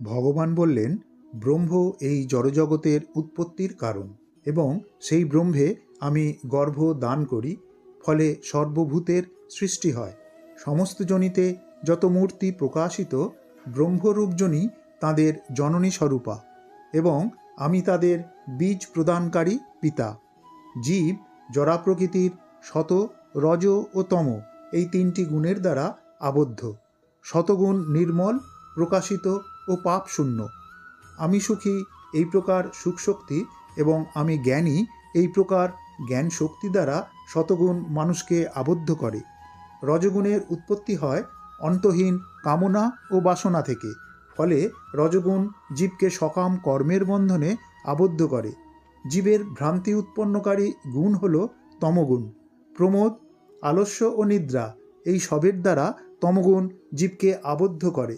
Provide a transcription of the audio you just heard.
ভগবান বললেন, ব্রহ্ম এই জড়জগতের উৎপত্তির কারণ এবং সেই ব্রহ্মে আমি গর্ভ দান করি, ফলে সর্বভূতের সৃষ্টি হয়। সমস্ত জনিতে যত মূর্তি প্রকাশিত ব্রহ্মরূপজনই তাদের জননী স্বরূপা এবং আমি তাদের বীজ প্রদানকারী পিতা। জীব, জরা প্রকৃতির শত, রজ ও তম এই তিনটি গুণের দ্বারা আবদ্ধ। শতগুণ নির্মল প্রকাশিত ও পাপ শূন্য। আমি সুখী, এই প্রকার সুখশক্তি এবং আমি জ্ঞানী, এই প্রকার জ্ঞান শক্তি দ্বারা শতগুণ মানুষকে আবদ্ধ করে। রজগুণের উৎপত্তি হয় অন্তহীন কামনা ও বাসনা থেকে, ফলে রজগুণ জীবকে সকাম কর্মের বন্ধনে আবদ্ধ করে। জীবের ভ্রান্তি উৎপন্নকারী গুণ হল তমগুণ। প্রমোদ, আলস্য ও নিদ্রা এই সবের দ্বারা তমগুণ জীবকে আবদ্ধ করে।